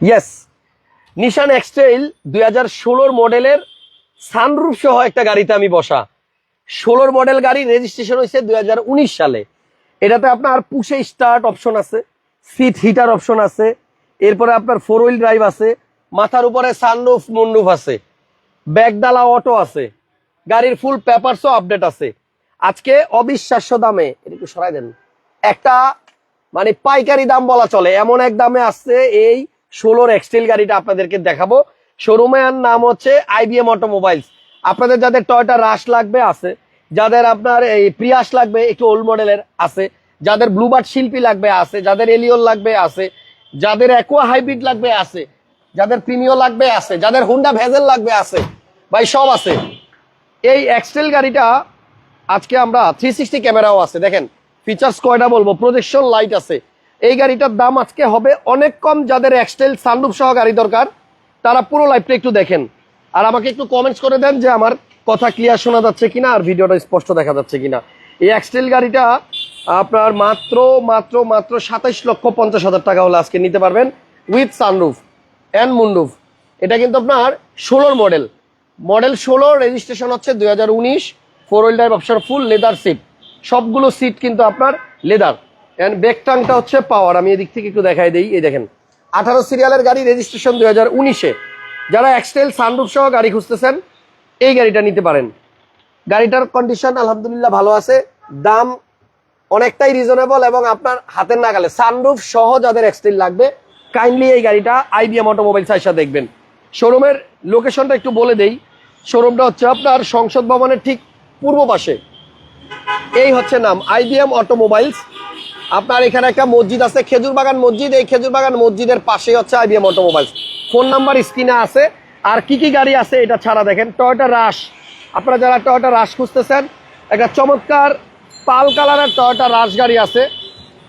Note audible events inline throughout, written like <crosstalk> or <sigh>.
Yes নিশান এক্সটেইল দুই হাজার ষোলোর মডেলের সানরুফ সহ একটা গাড়িতে আমি বসা। ষোলোর মডেল গাড়ি রেজিস্ট্রেশন হয়েছে দুই হাজার উনিশ সালে। এটাতে আপনার পুষে স্টার্ট অপশন আছে সিট হিটার অপশন আছে, এরপরে আপনার ফোর হুইল ড্রাইভ আছে, মাথার উপরে সানরুফ মুন্ডুফ আছে, ব্যাগডালা অটো আছে, গাড়ির ফুল পেপারসও আপডেট আছে। আজকে অবিশ্বাস্য দামে একটু সরাই দেন, একটা মানে পাইকারি দাম বলা চলে, এমন এক দামে আসছে এই ষোলোর এক্সটেল গাড়িটা আপনাদেরকে দেখাবো। শোরুমের নাম হচ্ছে আইবিএম অটোমোবাইলস আপনাদের যাদের টয়টা রাশ লাগবে, আছে। যাদের আপনার এই প্রিয়াস লাগবে, একটু ওল্ড মডেলের আছে। যাদের ব্লুবার্ড শিল্পী লাগবে, আছে। যাদের এলিওন লাগবে, আছে। যাদের অ্যাকোয়া হাইব্রিড লাগবে, আছে। যাদের প্রিমিও লাগবে, আছে। যাদের হুন্ডা ভেজেল লাগবে, আছে। ভাই, সব আছে। এই এক্সটেল গাড়িটা আজকে আমরা থ্রি সিক্সটি ক্যামেরাও আছে। দেখেন ফিচার্স কয়টা বলব? প্রজেকশন লাইট আছে। এই গাড়িটার দাম আজকে হবে অনেক কম যাদের এক্সটেল সানরুফ সহ গাড়ি দরকার। তারা পুরো লাইফটা একটু দেখেন। আর আমাকে একটু কমেন্টস করে দেন যে আমার কথা ক্লিয়ার শোনা যাচ্ছে কিনা আর ভিডিওটা স্পষ্ট দেখা যাচ্ছে কিনা। এই এক্সটেল গাড়িটা আপনার মাত্র মাত্র মাত্র সাতাইশ লক্ষ পঞ্চাশ হাজার টাকা হলে আজকে নিতে পারবেন উইথ সানরুফ অ্যান্ড মুন্ডুফ এটা কিন্তু আপনার ষোলোর মডেল মডেল ষোলো রেজিস্ট্রেশন হচ্ছে দুই হাজার উনিশ। Four wheel drive option full leather seat সবগুলো সিট কিন্তু আপনার লেদার অ্যান্ড ব্যাক টাংটা হচ্ছে পাওয়ার আমি এদিক থেকে একটু দেখাই দিই। এই দেখেন, আঠারো সিরিয়ালের গাড়ি রেজিস্ট্রেশন দুই হাজার উনিশে। যারা এক্সটেল সানরুফ সহ গাড়ি খুঁজতেছেন, এই গাড়িটা নিতে পারেন। গাড়িটার কন্ডিশন আলহামদুলিল্লাহ ভালো আছে। দাম অনেকটাই রিজনেবল এবং আপনার হাতের নাগালে সানরুফ সহ যাদের এক্সটেল লাগবে কাইন্ডলি এই গাড়িটা আইবিএম অটোমোবাইলস আইসা দেখবেন। শোরুমের লোকেশনটা একটু বলে দেই। শোরুমটা হচ্ছে আপনার সংসদ ভবনের ঠিক পূর্ব পাশে। এই হচ্ছে নাম আইবিএম অটোমোবাইলস আপনার এখানে একটা মসজিদ আছে, খেজুর বাগান মসজিদ। এই খেজুর বাগান মসজিদের পাশেই হচ্ছে আইবিএম অটোমোবাইলস। ফোন নাম্বার স্ক্রিনে আছে। আর কি কি গাড়ি আছে এটা ছাড়া দেখেন, টয়োটা রাশ। আপনারা যারা টয়োটা রাশ খুঁজতেছেন, একটা চমৎকার পাল কালারের টয়োটা রাশ গাড়ি আছে।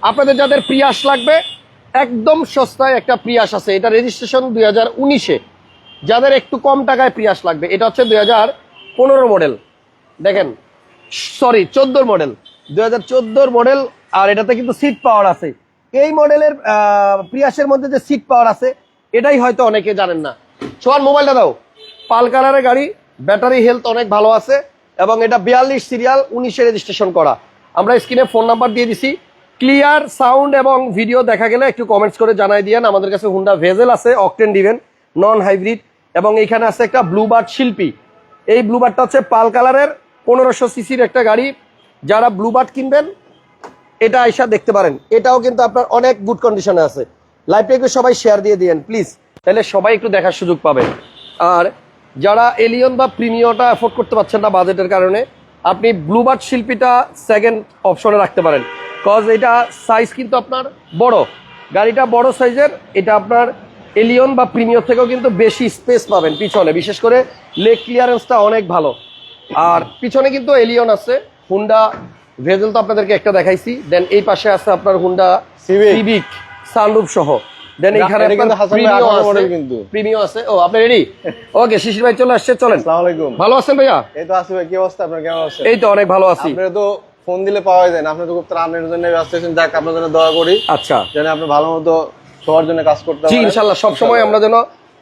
আপনাদের যাদের প্রিয়াস লাগবে, একদম সস্তায় একটা প্রিয়াস আছে। এটা রেজিস্ট্রেশন দুই হাজার উনিশে। যাদের একটু কম টাকায় প্রিয়াস লাগবে, এটা হচ্ছে দুই হাজার পনেরো মডেল। দেখেন, সরি, চোদ্দোর মডেল। দুই হাজার চোদ্দোর মডেল আর এটাতে কিন্তু সিট পাওয়ার আছে। এই মডেলের প্রিয়াসের মধ্যে যে সিট পাওয়ার আছে, এটাই হয়তো অনেকে জানেন না। সোয়ান মোবাইলটা দাও। পাল কালারের গাড়ি ব্যাটারি হেলথ অনেক ভালো আছে, এবং এটা বিয়াল্লিশ সিরিয়াল উনিশে রেজিস্ট্রেশন করা। আমরা স্ক্রিনে ফোন নাম্বার দিয়ে দিছি। ক্লিয়ার সাউন্ড এবং ভিডিও দেখা গেলে একটু কমেন্টস করে জানাই দিয়েন। আমাদের কাছে হুন্ডা ভেজেল আছে অকটেন ডিভেন নন হাইব্রিড এবং এখানে আছে একটা ব্লুবার্ড শিল্পী। এই ব্লুবার্ডটা হচ্ছে পাল কালারের, পনেরোশো সিসির একটা গাড়ি। যারা ব্লুবার্ড কিনবেন এটা আইসা দেখতে পারেন। এটাও কিন্তু আপনার অনেক গুড কন্ডিশনে আছে। লাইভটা একটু সবাই শেয়ার দিয়ে দিয়েন প্লিজ তাহলে সবাই একটু দেখার সুযোগ পাবে। আর যারা এলিয়ন বা প্রিমিয়টা অ্যাফোর্ড করতে পারছেন না বাজেটের কারণে, আপনি ব্লুবার্ড শিল্পীটা সেকেন্ড অপশনে রাখতে পারেন। কজ এটা সাইজ কিন্তু আপনার বড়। গাড়িটা বড় সাইজের এটা আপনার এলিয়ন বা প্রিমিয়র থেকেও কিন্তু বেশি স্পেস পাবেন পিছনে। বিশেষ করে লেগ ক্লিয়ারেন্সটা অনেক ভালো। আর পিছনে কিন্তু এলিয়ন আছে। হুন্ডা ভেজেল তো আপনাদেরকে একটা দেখাইছি। দেন এই পাশে আছে আপনার হুন্ডা সিভিক সানরুফ সহ। দেন এখানে কিন্তু প্রিমিও আছে। আছে। ও আপনি রেডি ওকে শিশির ভাই চলে আসছে চলেন। আসসালামু আলাইকুম। ভালো আছেন ভাইয়া? এই তো আসি ভাই কি অবস্থা? আপনার কেমন আছেন? এই তো অনেক ভালো আছি। আপনি তো ফোন দিলে পাওয়া যায় না। আপনি তো খুব আপনার জন্য ব্যস্ত আছেন যাক আপনার জন্য দোয়া করি। আচ্ছা। যেন আপনি ভালো মতো সবার জন্য কাজ করতে জি পারেন। ইনশাল্লাহ সব সময় আমরা যেন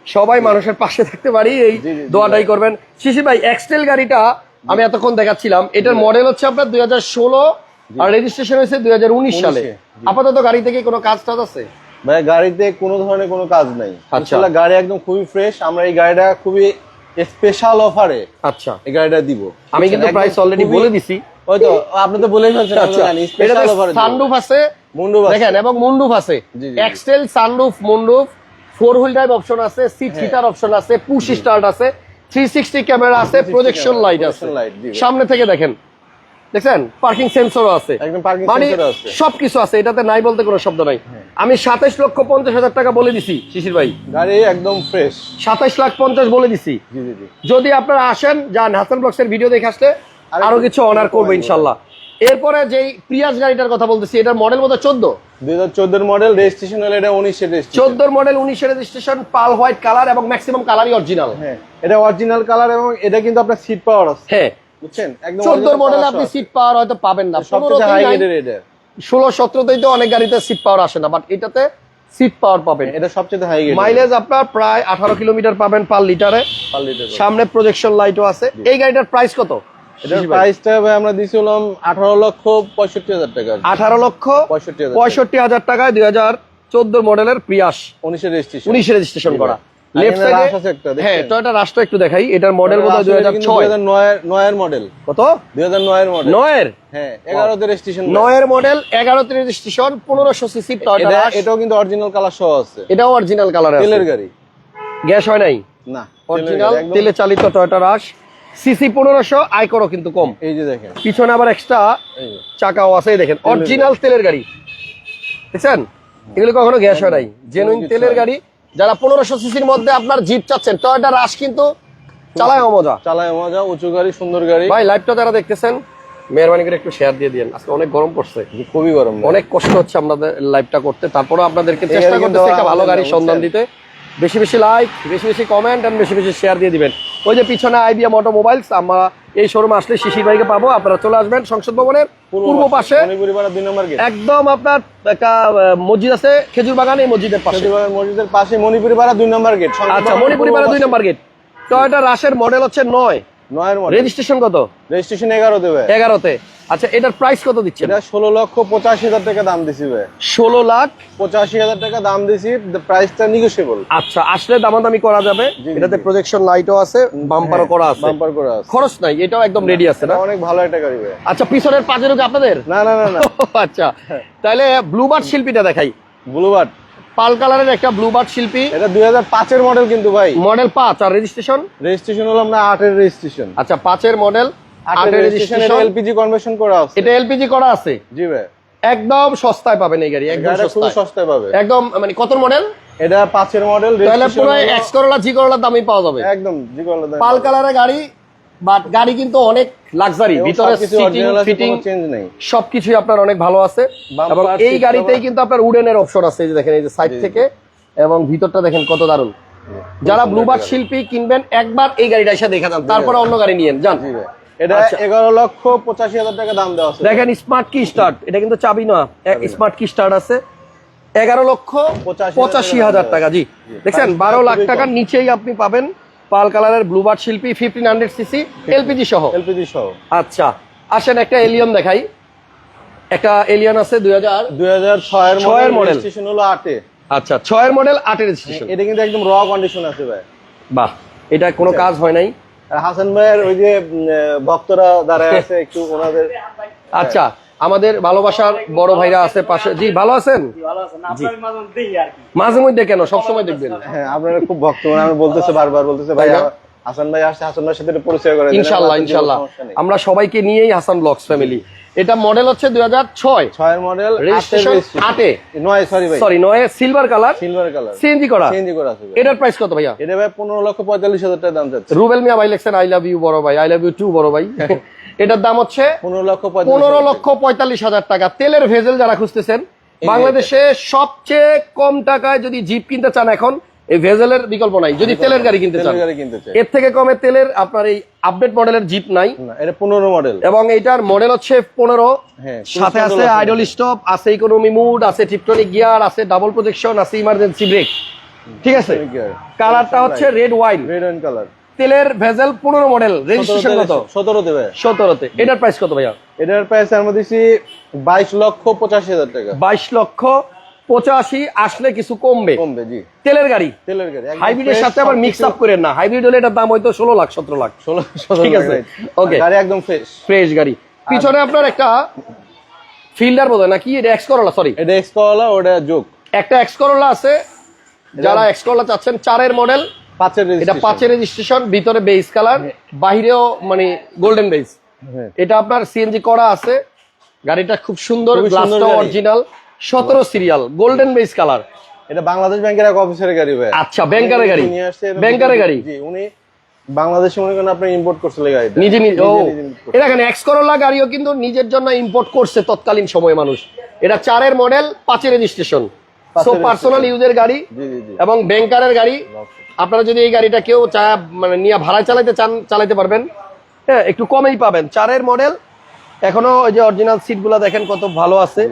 সবাই মানুষের পাশে থাকতে পারি। এই দোয়াটাই করবেন। শিশির ভাই এক্সটেল গাড়িটা আমি এতক্ষণ দেখাচ্ছিলাম। এটার মডেল হচ্ছে আপনার দুই হাজার ষোলো আর রেজিস্ট্রেশন হয়েছে দুই হাজার উনিশ সালে। আপাতত গাড়ি থেকে কোনো কাজ টাজ আছে? ভাই গাড়িতে কোনো ধরনের কোনো কাজ নাই। আচ্ছা। ইনশাআল্লাহ গাড়ি একদম খুবই ফ্রেশ আমরা এই গাড়িটা খুবই স্পেশাল অফারে আচ্ছা। এই গাড়িটা দিব। আমি কিন্তু প্রাইস অলরেডি বলে দিছি। ওই তো আপনি তো বলেই ফেলছেন স্পেশাল অফারে সানরুফ আছে। মুন্ডু দেখেন এবং মুন্ডুফ আছে। এক্সটেল sunroof moonroof four wheel drive option আছে সিট। হিটার অপশন আছে পুশ স্টার্ট আছে। থ্রি সিক্সটি ক্যামেরা আছে। 360 প্রজেকশন লাইট আছে সামনে থেকে দেখেন দেখছেন? পার্কিং সেন্সরও আছে। মানে। সবকিছু আছে এটাতে নাই বলতে কোনো শব্দ নাই। আমি সাতাইশ লক্ষ পঞ্চাশ হাজার টাকা বলে দিছি শিশির ভাই। গাড়ি একদম ফ্রেশ সাতাইশ লাখ পঞ্চাশ বলে দিছি। যদি আপনারা আসেন যান হাসান ব্লগসের ভিডিও দেখে আসলে আরও কিছু অনার করব ইনশাল্লাহ। এরপরে যেই প্রিয়াস গাড়িটার কথা বলতেছি এটার মডেল মতো চোদ্দ। দুই হাজার চোদ্দোর মডেল রেজিস্ট্রেশন হলে এটা উনিশের রেজিস্ট্রেশন চোদ্দোর মডেল উনিশের রেজিস্ট্রেশন পাল হোয়াইট কালার এবং ম্যাক্সিমাম কালারই অরিজিনাল হ্যাঁ এটা অরিজিনাল কালার এবং এটা কিন্তু আপনার সিট পাওয়ার আছে। হ্যাঁ। বুঝছেন? একদম চোদ্দোর original আপনি সিট পাওয়ার হয়তো পাবেন না। সবচেয়ে হাই গ্রেডের এটা। ষোলো সতেরোতেই তো অনেক গাড়িতে সিট পাওয়ার আসে না বাট এটাতে সিট পাওয়ার পাবেন। এটা সবচেয়ে হাই মাইলেজ আপনার প্রায় আঠারো কিলোমিটার পাবেন পার লিটারে সামনে প্রজেকশন লাইটও আছে। এই গাড়িটার প্রাইস কত? এটার প্রাইসটা আমরা দিয়েছিলাম আঠারো লক্ষ পঁয়ষট্টি হাজার টাকা। আঠারো লক্ষ পঁয়ষট্টি হাজার টাকায় দুই হাজার চোদ্দ মডেলের প্রিয়াস উনিশের রেজিস্ট্রেশন উনিশে রেজিস্ট্রেশন করা। লেফট সাইডে? হ্যাঁ টয়টা রাষ্ট্র একটু দেখাই। এটার মডেল বোধ হয় মডেল কত? দুই হাজার নয়ের মডেল হ্যাঁ এগারোতে রেজিস্ট্রেশন নয়ের মডেল এগারোতে রেজিস্ট্রেশন পনেরোশো সিসি টয়টা এটা এটাও কিন্তু অরিজিনাল কালার সহ আছে। এটাও অরিজিনাল কালার তেলের গাড়ি। গ্যাস হয় নাই? না অরিজিনাল তেলে চালিত টয়টা রাশ সিসি পনেরোশো কিন্তু কম। এই যে দেখেন। পিছনে আবার এক্সট্রা চাকাও আছে দেখেন। অরিজিনাল তেলের গাড়ি। দেখছেন? এগুলো কখনো গ্যাস হয় নাই। জেনুইন তেলের গাড়ি। যারা পনেরোশো সিসির মধ্যে আপনার জিপ চাচ্ছেন টয়টা রাশ কিন্তু চালায় মজা। চালায় মজা উঁচু গাড়ি সুন্দর গাড়ি। ভাই লাইভটা যারা দেখতেছেন মেহরবানি করে একটু শেয়ার দিয়ে দিন আজকে অনেক গরম পড়ছে। খুবই গরম অনেক কষ্ট হচ্ছে আমাদের লাইভটা করতে। তারপরে আপনাদেরকে চেষ্টা করতেছি একটা ভালো গাড়ির সন্ধান দিতে। বেশি বেশি লাইক বেশি বেশি কমেন্ট এন্ড বেশি বেশি শেয়ার দিয়ে দিবেন। ওই যে পিছনে আইডিয়া আইবিএম অটোমোবাইলস আমরা এই শোরুম আসলে শিশির ভাইকে পাবো। আপনারা চলে আসবেন সংসদ ভবনের পূর্ব পাশে মণিপুরি দুই নম্বর গেট। একদম আপনার একটা মসজিদ আছে খেজুর বাগান এই মসজিদের পাশে। মসজিদের পাশে মণিপুরি পাড়া দুই নম্বর গেট। আচ্ছা মণিপুরি পাড়া দুই নম্বর গেট। টয়টা রাশের মডেল হচ্ছে নয়। নয়ের মডেল রেজিস্ট্রেশন কত? রেজিস্ট্রেশন এগারো দেবে। এগারোতে। আচ্ছা এটার প্রাইস কত দিচ্ছেন? এটা ষোলো লক্ষ পঁচাশি হাজার টাকা দাম দিছি ভাই। ষোলো লাখ? পঁচাশি হাজার টাকা দাম দিছি প্রাইসটা নিগোসিয়েবল আচ্ছা আসলে দামাদামি করা যাবে। এটাতে। প্রজেকশন লাইটও আছে বাম্পারও করা আছে। বাম্পার করে আছে। খরচ নাই এটাও একদম রেডি আছে না? অনেক ভালো একটা গাড়ি ভাই। আচ্ছা পিছনের পাঁচের কি আপনাদের? না না না না। <laughs> আচ্ছা তাহলে ব্লুবার্ড শিল্পীটা দেখাই। ব্লুবার্ড পাল কালারের একটা ব্লুবার্ড শিল্পী। এটা দুই হাজার পাঁচের মডেল কিন্তু ভাই। মডেল পাঁচ আর রেজিস্ট্রেশন রেজিস্ট্রেশন হলো আমরা আটের রেজিস্ট্রেশন আচ্ছা পাঁচের মডেল আটের রেজিস্ট্রেশন রেজিস্ট্রেশন এলপিজি কনভার্সন করা আছে। এটা এলপিজি করা আছে? জি ভাই। একদম সস্তায় পাবেন এই গাড়ি একদম সস্তায়। সস্তায় পাবে। একদম মানে কত মডেল? এটা পাঁচের মডেল তাহলে পুরো এক্স করোলা জি দামই পাওয়া যাবে। একদম জি করলে পাল কালারের গাড়ি বাট গাড়ি কিন্তু অনেক লাক্সারি। ভিতরে সিটিং ফিটিং সবকিছুই আপনার অনেক ভালো আছে। এবং এই গাড়িতেই কিন্তু আপনার উডেনের অপশন আছে এই যে দেখেন এই যে সাইড থেকে। এবং ভিতরটা দেখেন কত দারুণ। যারা ব্লুবার্ড শিল্পী কিনবেন একবার এই গাড়িটা এসে দেখে যান। তারপরে অন্য গাড়ি নিয়েন যান। এটা আচ্ছা। এগারো লক্ষ পঁচাশি হাজার টাকা দাম দেওয়া আছে। দেখেন স্মার্ট কি স্টার্ট এটা কিন্তু চাবি না। স্মার্ট কি স্টার্ট আছে। এগারো লক্ষ পঁচাশি হাজার টাকা জি। দেখছেন বারো লাখ টাকার নিচেই আপনি পাবেন পাল কালারের Bluebird Sylphy fifteen hundred CC LPG সহ। এলপিজি সহ। আচ্ছা আসেন একটা এলিয়ন দেখাই। একটা এলিয়ন আছে দুই হাজার দুই হাজার ছয়ের ছয়ের মডেল। রেজিস্ট্রেশন হলো আটে। আচ্ছা ছয়ের মডেল আটের রেজিস্ট্রেশন এটা কিন্তু একদম র কন্ডিশন আছে ভাই। বাহ এটা কোনো কাজ হয় নাই। হাসান ভাইয়ের ওই যে ভক্তরা দাঁড়ায় আছে একটু ওনাদের আচ্ছা আমাদের ভালোবাসার বড় ভাইরা আছে পাশে। জি ভালো আছেন? ভালো আছেন। আপনার মাঝে দেখি আর কি। মাঝে মধ্যে কেন? সবসময় দেখবেন হ্যাঁ আপনারা খুব ভক্ত মানে আমি বলতেছে বারবার বলতেছে ভাই হাসান ভাই আসছে হাসান ভাইয়ের সাথে পরিচয় করে দেন। ইনশাল্লাহ আপনাদের ইনশাল্লাহ। সমস্যা নেই। আমরা সবাইকে নিয়েই হাসান ব্লগস ফ্যামিলি এটা মডেল হচ্ছে দুই হাজার ছয়। ছয়ের মডেল রেজিস্ট্রেশন আটে? নয় সরি ভাই। সরি নয় silver colour silver colour CNG করা? করে আছে ভাই। এটার প্রাইস কত ভাইয়া? এটা ভাই পনেরো লক্ষ পঁয়তাল্লিশ হাজার টাকা দাম যাচ্ছে। রুবেল মিয়া ভাই লেখছেন আই লাভ ইউ বড় ভাই। আই লাভ ইউ টু বড় ভাই। <laughs> এটার দাম হচ্ছে পনেরো লক্ষ পঁয়তাল্লিশ পনেরো হাজার টাকা। তেলের ভেজেল যারা খুঁজতেছেন বাংলাদেশে সবচেয়ে কম টাকায় যদি জিপ কিনতে চান এখন এই ভেজেলের বিকল্প নাই। যদি তেলের গাড়ি কিনতে চান। এর থেকে কমে তেলের আপনার এই আপডেট মডেলের জিপ নাই। এটা পনেরো মডেল এবং এইটার মডেল হচ্ছে পনেরো। হ্যাঁ, সাথে আছে। আইডল স্টপ আছে ইকোনমি মুড আছে টিপটনিক গিয়ার আছে ডাবল প্রজেকশন আছে ইমার্জেন্সি ব্রেক ঠিক আছে? কালারটা হচ্ছে red wine red and colour তেলের ভেজাল পনেরো মডেল। রেজিস্ট্রেশন কত? সতেরো দেবে। সতেরোতে। এটার প্রাইস কত ভাইয়া? এটার প্রাইস আমরা দিচ্ছি বাইশ লক্ষ পঁচাশি হাজার টাকা। বাইশ লক্ষ পঁচাশি আসলে কিছু কমবে। কমবে জি। তেলের গাড়ি? তেলের গাড়ি হাইব্রিডের সাথে আবার মিক্স আপ করেন না। হাইব্রিড হলে এটার দাম হয়তো ষোলো লাখ সতেরো লাখ। ষোলো ঠিক আছে, okay. গাড়ি একদম ফ্রেশ ফ্রেশ গাড়ি। পিছনে আপনার একটা ফিল্ডার বোধ হয় নাকি? এটা এক্স করলা সরি এটা এক্স পাওয়ালা ওটা যোগ একটা এক্স করলা আছে। যারা এক্স করলা চাচ্ছেন চারের মডেল এটা। পাঁচের রেজিস্ট্রেশন ভিতরে বেস কালার বাহিরেও মানে গোল্ডেন বেস হ্যাঁ। এটা আপনার সিএনজি করা আছে। গাড়িটা খুব সুন্দর গ্লাসটা অরিজিনাল সতেরো সিরিয়াল গোল্ডেন বেস কালার এটা বাংলাদেশ ব্যাংকের এক অফিসারের গাড়ি ভাই। আচ্ছা ব্যাংকারের গাড়ি। ব্যাংকারের গাড়ি। জি উনি বাংলাদেশে মনে করেন আপনি ইম্পোর্ট করছিল গাড়িটা। নিজে নিজে ও। এটা এখানে এক্স করোলা গাড়িও কিন্তু নিজের জন্য ইম্পোর্ট করছে তৎকালীন সময়ে মানুষ। এটা চারের মডেল পাঁচের রেজিস্ট্রেশন সো পার্সোনাল ইউজের গাড়ি এবং ব্যাংকারের গাড়ি। আপনারা যদি এই গাড়িটা কেউ চা মানে নিয়ে ভাড়ায় চালাতে চান চালাইতে পারবেন। হ্যাঁ একটু কমেই পাবেন। চারের মডেল এখনও ওই যে অরিজিনাল সিটগুলো দেখেন কত ভালো আছে।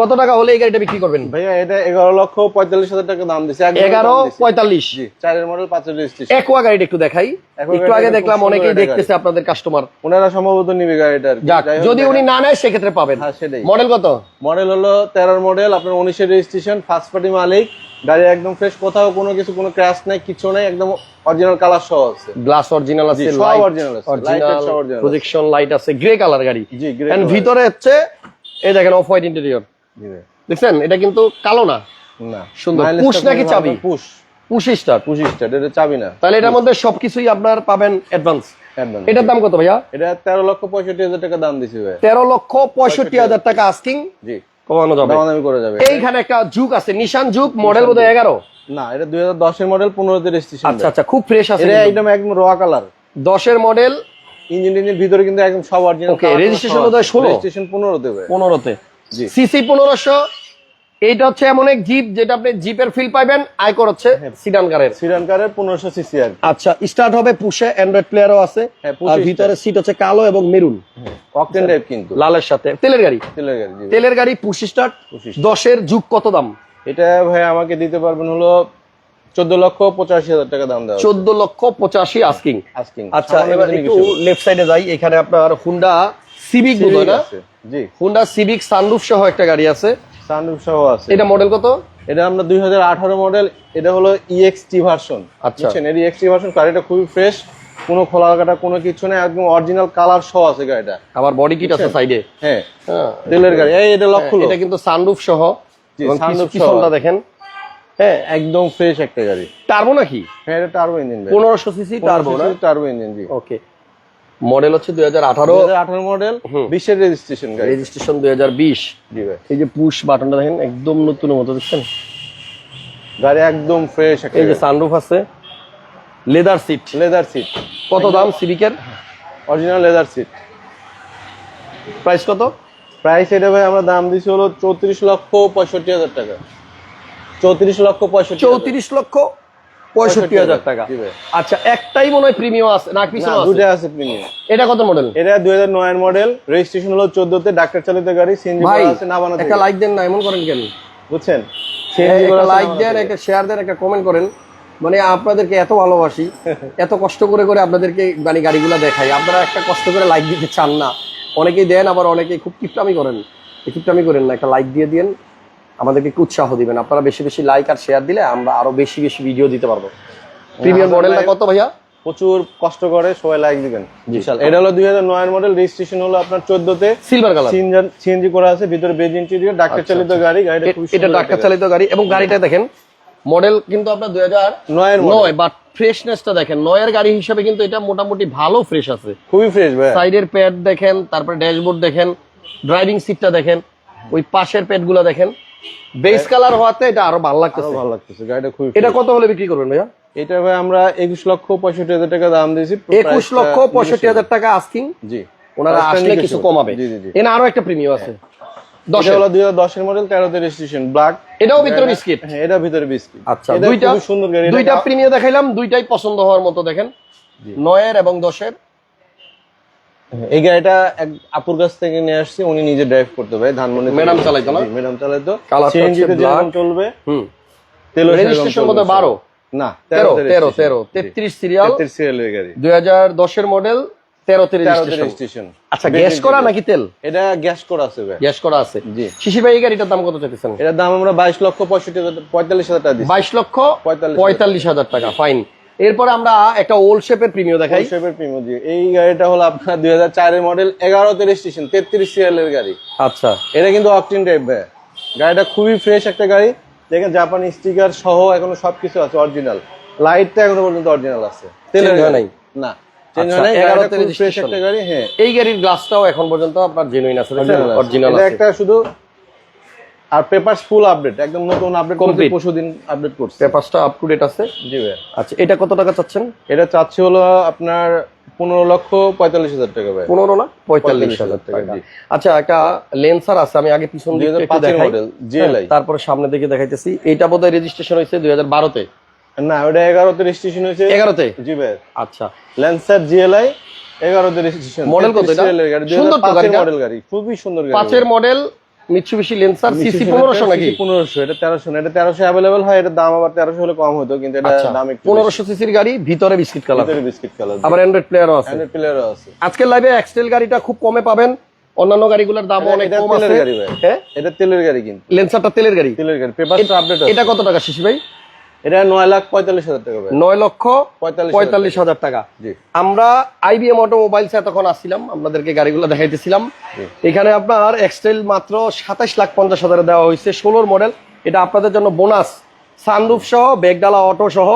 কত টাকা হলে এই গাড়িটা বিক্রি করবেন? ভাইয়া এটা এগারো লক্ষ পঁয়তাল্লিশ হাজার টাকা দাম দিচ্ছে এগারো পঁয়তাল্লিশ। চারের মডেল রেজিস্ট্রেশন একোয়া গাড়িটা একটু দেখাই। একটু আগে দেখলাম অনেকেই দেখতেছে আপনাদের কাস্টমার ওনারা সম্ভবত নিবে গাড়িটা যদি উনি না নেয় সেক্ষেত্রে পাবেন। হ্যাঁ। মডেল কত? মডেল হলো তেরোর মডেল আপনার উনিশের রেজিস্ট্রেশন ফার্স্ট পার্টি মালিক গাড়ি একদম ফ্রেশ কোথাও কোনো কিছু কোনো ক্র্যাশ নাই কিছু নাই একদম অরিজিনাল কালার সহ আছে। গ্লাস অরিজিনাল আছে জি, লাইট original আছে, অরিজিনাল প্রজেকশন লাইট আছে। গ্রে কালার গাড়ি। জি গ্রে এন্ড ভিতরে হচ্ছে এই দেখেন অফ হোয়াইট ইন্টেরিয়র দেখছেন? এটা কিন্তু কালো না। না। সুন্দর। টা নাকি চাবি? Push push start push start এটা চাবি না। তাহলে এটার মধ্যে সবকিছুই আপনার পাবেন অ্যাডভান্স এটার দাম কত ভাইয়া? এটা তেরো লক্ষ পঁয়ষট্টি হাজার টাকা দাম দিছি ভাই। তেরো লক্ষ পঁয়ষট্টি হাজার টাকা আস্কিং জি। কমানো যাবে। করে যাবে। এইখানে একটা যুগ আছে নিশান যুগ মডেল বোধহয় এগারো? না এটা দুই হাজার দশের মডেল পনেরোতে রেজিস্ট্রেশন আচ্ছা আচ্ছা খুব ফ্রেশ আছে এটা একদম একদম র কালার দশের মডেল ইঞ্জিন ইঞ্জিন ভিতরে কিন্তু একদম সব অরিজিনাল রেজিস্ট্রেশন বোধহয় 16 রেজিস্ট্রেশন পনেরো দেবে পনেরোতে। জি। সিসি পনেরোশো এইটা হচ্ছে এমন এক জিপ যেটা আপনি জিপের ফিল পাবেন আয়কর হচ্ছে। সিডান কারের সিরান কারের পনেরোশো সিসি আর আচ্ছা স্টার্ট হবে পুশে অ্যান্ড্রয়েড প্লেয়ারও আছে। হ্যাঁ, আর ভিতরে সিট হচ্ছে কালো এবং মেরুন অকটেন টাইপ কিন্তু। লালের সাথে। তেলের গাড়ি। তেলের গাড়ি। তেলের গাড়ি পুশ স্টার্ট Push start। দশের যুগ কত দাম? এটা ভাই আমাকে দিতে পারবেন হলো চোদ্দ লক্ষ পঁচাশি হাজার টাকা দাম দেওয়া চোদ্দ লক্ষ পঁচাশি আস্কিং আস্কিং আচ্ছা এবার একটু লেফট সাইডে যাই। এখানে আপনার হুন্ডা সিভিক বোধ হয় না? জি। হুন্ডা সিভিক সানরুফ সহ একটা গাড়ি আছে। সানরুফ সহ আছে। এটা মডেল কত? এটা আমরা দুই হাজার আঠারো মডেল এটা হলো E ইএক্সটি ভার্সন আচ্ছা। এর ইএক্সটি ভার্সন গাড়িটা খুবই ফ্রেশ কোনো খোলা কাটা কোনো কিছু নেই একদম অরিজিনাল কালার সহ আছে গাড়িটা। আবার বডি কিট আছে সাইডে হ্যাঁ। হ্যাঁ। তেলের গাড়ি এই এটা লক্ষ লোক। এটা কিন্তু সানরুফ সহ। সহ। পিছনটা দেখেন? হ্যাঁ একদম ফ্রেশ একটা গাড়ি। টার্বো নাকি? হ্যাঁ এটা টার্বো ইঞ্জিন পনেরোশো সিসি টার্বো না? টার্বো ইঞ্জিন জি। ওকে মডেল হচ্ছে দুই হাজার আঠারো। আঠারো মডেল। বিশের রেজিস্ট্রেশন রেজিস্ট্রেশন দুই হাজার বিশ। এই যে পুশ বাটনটা দেখেন একদম নতুন মতো দেখছেন? গাড়ি একদম ফ্রেশ এই যে সানরুফ আছে। লেদার সিট লেদার সিট কত দাম সিভিকের অরিজিনাল লেদার সিট প্রাইস কত? প্রাইস এটা ভাই আমরা দাম দিছি হলো চৌত্রিশ লক্ষ পঁয়ষট্টি হাজার টাকা। চৌত্রিশ লক্ষ পঁয়ষট্টি চৌত্রিশ লক্ষ পঁয়ষট্টি হাজার টাকা। আচ্ছা একটাই মনে হয় প্রিমিয়াম আছে না পিছনে আছে? দুটা আছে প্রিমিয়াম। এটা কত মডেল এটা দুই হাজার নয়ের মডেল রেজিস্ট্রেশন হলো চোদ্দতে ডাক্তার চালিত গাড়ি সিএনজি আছে না বানাতে একটা লাইক দেন না এমন করেন কেন? বুঝছেন? লাইক দেন একটা শেয়ার দেন একটা কমেন্ট করেন। মানে আপনাদেরকে এত ভালোবাসি <laughs> এত কষ্ট করে করে আপনাদেরকে মানে গাড়িগুলো দেখাই। আপনারা একটা কষ্ট করে লাইক দিতে চান না। অনেকেই দেন আবার অনেকেই খুব কিপটামি করেন। এই কিপটামি করেন না একটা লাইক দিয়ে দিন আমাদেরকে একটু উৎসাহ দিবেন। আপনারা বেশি বেশি লাইক আর শেয়ার দিলে আমরা আরও বেশি বেশি ভিডিও দিতে পারব। প্রিমিয়াম মডেলটা কত ভাইয়া? প্রচুর কষ্ট করে সবাই লাইক দিবেন বিশাল এটা হলো দুই হাজার নয়ের মডেল রেজিস্ট্রেশন হলো আপনার চোদ্দতে। সিলভার কালার সিএনজি করা আছে ভিতরে বেজ ইন্টেরিয়র ডাক্তার চালিত গাড়ি গাড়িটা এটা ডাক্তার চালিত গাড়ি। এবং গাড়িটা দেখেন মডেল কিন্তু আপনার দুই হাজার নয়ের মডেল নয় বাট ফ্রেশনেসটা দেখেন নয়ের গাড়ি হিসাবে কিন্তু এটা মোটামুটি ভালো ফ্রেশ আছে। খুবই ফ্রেশ ভাই সাইডের প্যাড দেখেন তারপরে ড্যাশবোর্ড দেখেন ড্রাইভিং সিটটা দেখেন ওই পাশের প্যাডগুলা দেখেন বেস কালার হওয়াতে এটা আরও ভালো লাগতেছে। ভালো লাগতেছে গাড়িটা এটা কত হলে বিক্রি করবেন ভাইয়া? এটা ভাই আমরা একুশ লক্ষ পঁয়ষট্টি হাজার টাকা দাম দিয়েছি একুশ লক্ষ পঁয়ষট্টি হাজার টাকা আস্কিং জি। ওনারা আসলে কিছু কমাবে। এখানে আরও একটা প্রিমিয়াম আছে। দশ হলো দুই হাজার দশের মডেল তেরোতে রেজিস্ট্রেশন ব্ল্যাক এটাও ভিতরে বিস্কিট হ্যাঁ এটা ভিতরে বিস্কিট আচ্ছা দুইটা সুন্দর গাড়ি দুইটা প্রিমিয়াম দেখাইলাম দুইটাই পছন্দ হওয়ার মতো দেখেন। নয়ের এবং দশের। হ্যাঁ, এই গাড়িটা এক আপুর কাছ থেকে নিয়ে আসছি উনি নিজে ড্রাইভ করতে পারে ধানমন্ডি Madam চালাইতো না? ম্যাডাম চালাইতো। Colour টা সিএনজি তে হচ্ছে চলবে হুম। তেলও রেজিস্ট্রেশন মতো বারো? না তেরো তেরো তেরো তেত্রিশ সিরিয়াল তেত্রিশ সিরিয়ালের গাড়ি। দুই হাজার দশের মডেল তেরোতে তেরোতে রেজিস্ট্রেশন আচ্ছা গ্যাস করা নাকি তেল? এটা গ্যাস করা আছে ভাই। গ্যাস করা আছে। জি। শিশি ভাই এই গাড়িটার দাম কত চাইতেছেন? এটার দাম আমরা বাইশ লক্ষ পঁয়ষট্টি হাজার পঁয়তাল্লিশ হাজার টাকা দিচ্ছি। বাইশ লক্ষ পঁয়তাল্লিশ পঁয়তাল্লিশ হাজার টাকা ফাইন এরপরে আমরা একটা ওল্ড শেপের প্রিমিয়াম দেখাই। শেপের প্রিমো দিয়ে। এই গাড়িটা হলো আপনার দুই হাজার চারের মডেল এগারোতে রেজিস্ট্রেশন তেত্রিশ সিরিয়ালের গাড়ি। আচ্ছা। এটা কিন্তু অকটিন টাইপ ভাই। গাড়িটা খুবই ফ্রেশ একটা গাড়ি। দেখেন জাপানি স্টিকার সহ এখনও সবকিছু আছে অরিজিনাল লাইটটা এখনও পর্যন্ত অরিজিনাল আছে। তেলের Change নাই? না। আচ্ছা, হয় 11 তে হ্যাঁ। এই গাড়ির গ্লাসটাও এখন পর্যন্ত আপনার জেনুইন আছে অরিজিনাল অরিজিনাল এটা একটা শুধু আর পেপারস ফুল আপডেট একদম নতুন আপডেট করতে Complete। পরশু দিন আপডেট করছে। পেপারসটা আপ টু ডেট আছে? জি ভাই আচ্ছা এটা কত টাকা চাচ্ছেন? এটা চাচ্ছি হলো আপনার পনেরো লক্ষ পঁয়তাল্লিশ হাজার টাকা ভাই পনেরো না? পঁয়তাল্লিশ হাজার টাকা জি। আচ্ছা একটা লেন্সার আছে আমি আগে পিছন দেখাই। মডেল জিএলআই তারপরে সামনে দিকে দেখাইতেছি। এইটা বোধহয় রেজিস্ট্রেশন হয়েছে দুই হাজার বারোতে। না ওটা এগারোতে রেজিস্ট্রেশন হয়েছে। এগারোতে? জি ভাই। আচ্ছা। ল্যান্সার জিএলআই এগারোতে রেজিস্ট্রেশন Model কত এটা? সুন্দর মডেল গাড়ি খুবই সুন্দর গাড়ি পাঁচের মডেল মিৎসুবিশি লেন্সার সিসি পনেরোশো নাকি? পনেরোশো এটা তেরোশো না এটা তেরোশো অ্যাভেলেবল হয় এটা দাম আবার তেরোশো হলে কম হতো কিন্তু এটা আচ্ছা দাম একটু পনেরোশো সিসির গাড়ি ভিতরে বিস্কিট কালার বিস্কিট কালার আবার অ্যান্ড্রয়েড প্লেয়ারও আছে। অ্যান্ড্রয়েড প্লেয়ারও আছে। আজকের লাইভে এক্সটেল গাড়িটা খুব কমে পাবেন। অন্যান্য গাড়িগুলোর দাম অনেক কম তেলের আছে। গাড়ি ভাই। হ্যাঁ? এটা তেলের গাড়ি কিন্তু। লেন্সারটা তেলের গাড়ি। তেলের গাড়ি। পেপারটা আপডেট এটা কত টাকা সিসি ভাই? এটা নয় লাখ পঁয়তাল্লিশ হাজার টাকা নয় লক্ষ পঁয়তাল্লিশ হাজার টাকা। আমরা আইবিএম অটোমোবাইলস তখন আসছিলাম আপনাদেরকে গাড়িগুলো দেখাইতেছিলাম। এখানে আপনার এক্সটেল মাত্র সাতাশ লাখ পঞ্চাশ হাজারে দেওয়া হয়েছে ষোলোর মডেল এটা আপনাদের জন্য বোনাস সানরুফ সহ বেগডালা অটো সহ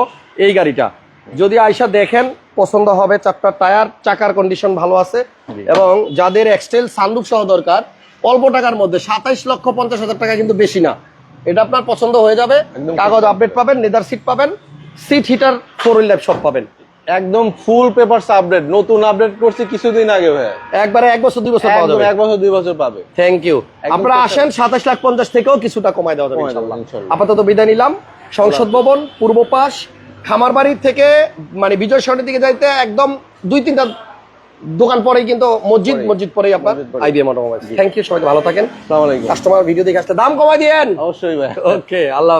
এই গাড়িটা। যদি আইসা দেখেন পছন্দ হবে চারটা টায়ার চাকার কন্ডিশন ভালো আছে। এবং যাদের এক্সটেল সানরুফ সহ দরকার অল্প টাকার মধ্যে সাতাইশ লক্ষ পঞ্চাশ হাজার টাকা কিন্তু বেশি না। এটা আপনার পছন্দ হয়ে যাবে। কাগজ আপডেট পাবেন লেদার সিট পাবেন সিট হিটার ফোর হুইল সব পাবেন। একদম ফুল পেপারস আপডেট নতুন আপডেট করছি কিছুদিন আগে ভাই। একবারে এক বছর দুই বছর পাওয়া যাবে। এক বছর দুই বছর পাবে। থ্যাংক ইউ আপনারা আসেন সাতাশ লাখ পঞ্চাশ থেকেও কিছুটা কমায় দেওয়া যাবে। আপাতত বিদায় নিলাম। সংসদ ভবন পূর্ব পাশ খামার বাড়ির থেকে মানে বিজয় সরণের দিকে যাইতে একদম দুই তিনটা দোকান পরেই কিন্তু মসজিদ মসজিদ পরেই আপনার আইবিএম অটোমোবাইল থ্যাংক ইউ সবাই ভালো থাকেন। আসসালামু আলাইকুম। কাস্টমার ভিডিও দেখে আসতে দাম কমাই দিয়েন। অবশ্যই ভাই। ওকে আল্লাহ